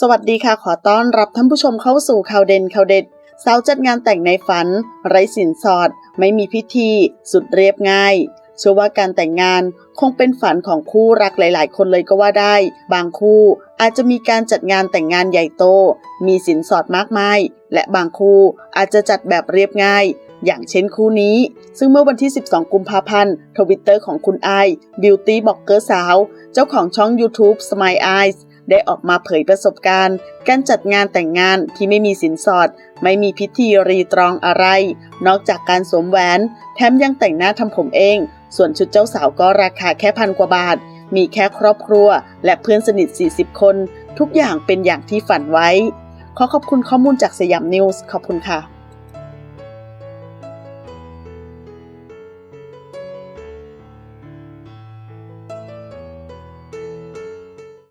สวัสดีค่ะขอต้อนรับท่านผู้ชมเข้าสู่ข่าวเด่นข่าวเด็ดสาวจัดงานแต่งในฝัน ไร้สินสอด ไม่มีพิธี สุดเรียบง่ายเชื่อว่าการแต่งงานคงเป็นฝันของคู่รักหลาย ๆ คนเลยก็ว่าได้ บางคู่อาจจะมีการจัดงานแต่งงานใหญ่โต มีสินสอดมากมาย และบางคู่อาจจะจัดแบบเรียบง่าย อย่างเช่นคู่นี้ ซึ่งเมื่อวันที่ 12 กุมภาพันธ์ทวิตเตอร์ของคุณไอบิวตี้บ็อกเกอร์สาว เจ้าของช่อง YouTube Smile Eyes ได้ออกมาเผยประสบการณ์ การจัดงานแต่งงานที่ไม่มีสินสอด ไม่มีพิธีรีตรองอะไร นอกจากการสวมแหวน แถมยังแต่งหน้าทำผมเอง ส่วนชุดเจ้าสาวก็ราคาแค่พันกว่าบาท มีแค่ครอบครัว และเพื่อนสนิท 40 คน ทุกอย่างเป็นอย่างที่ฝันไว้ ขอขอบคุณข้อมูลจากสยามนิวส์ขอบคุณค่ะ